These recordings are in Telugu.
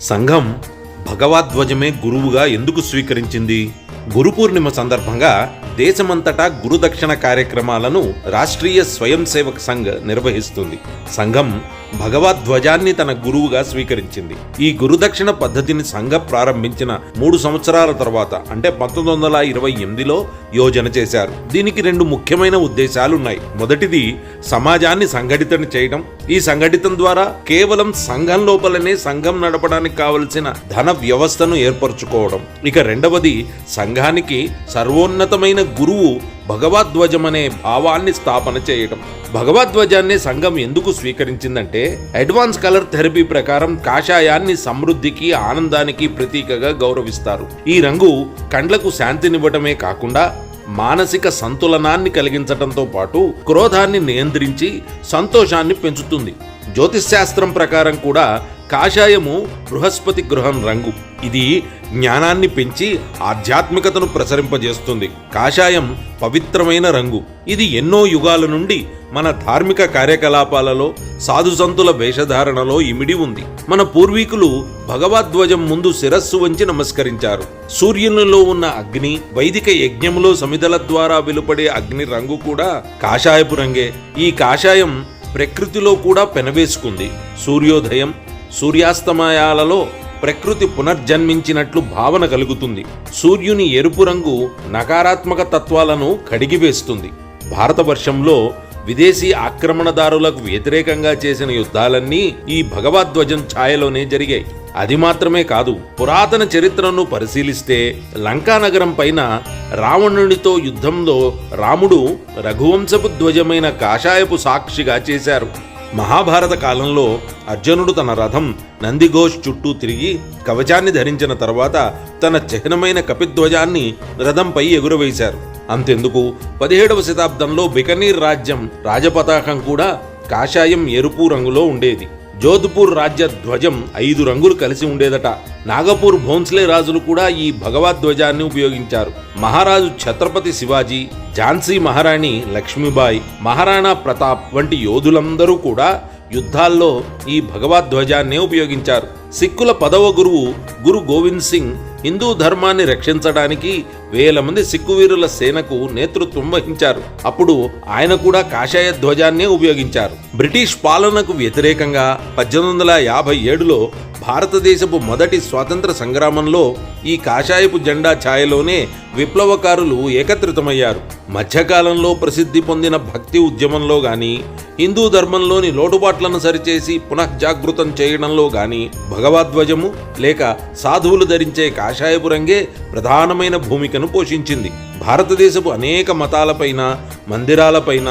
సంఘం భగవద్ధ్వజమే గురువుగా ఎందుకు స్వీకరించింది? గురు పూర్ణిమ సందర్భంగా దేశమంతటా గురుదక్షిణ కార్యక్రమాలను రాష్ట్రీయ స్వయం సేవక సంఘ్ నిర్వహిస్తుంది. సంఘం భగవద్ధ్వజాన్ని తన గురువుగా స్వీకరించింది. ఈ గురుదక్షిణ పద్ధతిని సంఘ ప్రారంభించిన మూడు సంవత్సరాల తర్వాత అంటే పంతొమ్మిది వందల ఇరవై ఎనిమిదిలో యోజన చేశారు. దీనికి రెండు ముఖ్యమైన ఉద్దేశాలున్నాయి. మొదటిది సమాజాన్ని సంఘటితం చేయడం. ఈ సంఘటితం ద్వారా కేవలం సంఘం లోపలనే సంఘం నడపడానికి కావలసిన ధన వ్యవస్థను ఏర్పరచుకోవడం. ఇక రెండవది సంఘానికి సర్వోన్నతమైన గురువు భగవద్ధ్వజం అనే భావాన్ని స్థాపన చేయడం భగవద్ధ్వజాన్ని సంఘం ఎందుకు స్వీకరించిందంటే అడ్వాన్స్ కలర్ థెరపీ ప్రకారం కాషాయాన్ని సమృద్ధికి ఆనందానికి ప్రతీకగా గౌరవిస్తారు. ఈ రంగు కండ్లకు శాంతినివ్వటమే కాకుండా మానసిక సంతులనాన్ని కలిగించటంతో పాటు క్రోధాన్ని నియంత్రించి సంతోషాన్ని పెంచుతుంది. జ్యోతిశాస్త్రం ప్రకారం కూడా కాషాయము బృహస్పతి గృహం రంగు. ఇది జ్ఞానాన్ని పెంచి ఆధ్యాత్మికతను ప్రసరింపజేస్తుంది. కాషాయం పవిత్రమైన రంగు. ఇది ఎన్నో యుగాల నుండి మన ధార్మిక కార్యకలాపాలలో సాధుసంతుల వేషధారణలో ఇమిడి ఉంది. మన పూర్వీకులు భగవద్ధ్వజం ముందు శిరస్సు వంచి నమస్కరించారు. సూర్యునిలో ఉన్న అగ్ని వైదిక యజ్ఞములో సమిధల ద్వారా వెలుపడే అగ్ని రంగు కూడా కాషాయపు రంగే. ఈ కాషాయం ప్రకృతిలో కూడా పెనవేసుకుంది. సూర్యోదయం సూర్యాస్తమయాలలో ప్రకృతి పునర్జన్మించినట్లు భావన కలుగుతుంది. సూర్యుని ఎరుపు రంగు నకారాత్మక తత్వాలను కడిగివేస్తుంది. భారతవర్షంలో విదేశీ ఆక్రమణదారులకు వ్యతిరేకంగా చేసిన యుద్ధాలన్నీ ఈ భగవద్వజం ఛాయలోనే జరిగాయి. అది మాత్రమే కాదు పురాతన చరిత్రను పరిశీలిస్తే లంకా నగరం పైన రావణునితో యుద్ధంలో రాముడు రఘువంశపు ధ్వజమైన కాషాయపు సాక్షిగా చేశారు. మహాభారత కాలంలో అర్జునుడు తన రథం నందిఘోష్ చుట్టూ తిరిగి కవచాన్ని ధరించిన తర్వాత తన చిహ్నమైన కపిధ్వజాన్ని రథంపై ఎగురవేశారు. అంతెందుకు? పదిహేడవ శతాబ్దంలో బికనీర్ రాజ్యం రాజపతాకం కూడా కాషాయం ఎరుపు రంగులో ఉండేది. జోధ్పూర్ రాజ్య ధ్వజం ఐదు రంగులు కలిసి ఉండేదట. నాగపూర్ భోన్స్లే రాజులు కూడా ఈ భగవద్ధ్వజాన్ని ఉపయోగించారు. మహారాజు ఛత్రపతి శివాజీ ఝాన్సీ మహారాణి లక్ష్మీబాయి మహారాణా ప్రతాప్ వంటి యోధులందరూ కూడా యుద్ధాల్లో ఈ భగవద్ధ్వజాన్నే ఉపయోగించారు. సిక్కుల పదవ గురువు గురు గోవింద్ సింగ్ హిందూ ధర్మాన్ని రక్షించడానికి వేల మంది సిక్కు వీరుల సేనకు నేతృత్వం వహించారు. అప్పుడు ఆయన కూడా కాషాయ ధ్వజాన్నే ఉపయోగించారు. బ్రిటిష్ పాలనకు వ్యతిరేకంగా పద్దెనిమిది వందల యాభై ఏడులో భారతదేశపు మొదటి స్వాతంత్ర సంగ్రామంలో ఈ కాషాయపు జెండా ఛాయలోనే విప్లవకారులు ఏకత్రితమయ్యారు. మధ్యకాలంలో ప్రసిద్ధి పొందిన భక్తి ఉద్యమంలో గాని హిందూ ధర్మంలోని లోటుపాట్లను సరిచేసి పునఃజాగృతం చేయడంలో గాని భగవద్వజము లేక సాధువులు ధరించే కాషాయపు రంగే ప్రధానమైన భూమికను పోషించింది. భారతదేశపు అనేక మతాలపైన మందిరాలపైన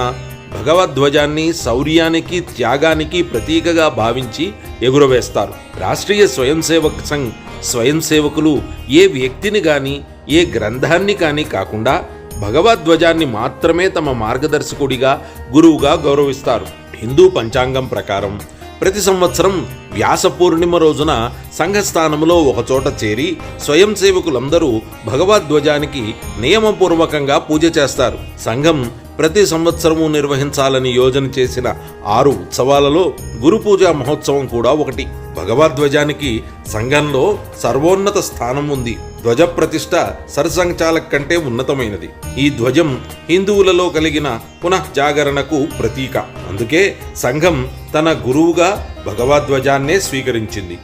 భగవద్ధ్వజాన్ని శౌర్యానికి త్యాగానికి ప్రతీకగా భావించి ఎగురవేస్తారు. రాష్ట్రీయ స్వయం సేవక్ సంఘ్ స్వయం సేవకులు ఏ వ్యక్తిని కానీ ఏ గ్రంథాన్ని కానీ కాకుండా భగవద్ధ్వజాన్ని మాత్రమే తమ మార్గదర్శకుడిగా గురువుగా గౌరవిస్తారు. హిందూ పంచాంగం ప్రకారం ప్రతి సంవత్సరం వ్యాస పూర్ణిమ రోజున సంఘస్థానంలో ఒకచోట చేరి స్వయం సేవకులందరూ భగవద్ధ్వజానికి నియమపూర్వకంగా పూజ చేస్తారు. సంఘం ప్రతి సంవత్సరము నిర్వహించాలని యోజన చేసిన ఆరు ఉత్సవాలలో గురుపూజ మహోత్సవం కూడా ఒకటి. భగవద్ధ్వజానికి సంఘంలో సర్వోన్నత స్థానం ఉంది. ధ్వజ ప్రతిష్ట సరసంచాలక్ కంటే ఉన్నతమైనది. ఈ ధ్వజం హిందువులలో కలిగిన పునఃజాగరణకు ప్రతీక. అందుకే సంఘం తన గురువుగా భగవద్ధ్వజాన్నే స్వీకరించింది.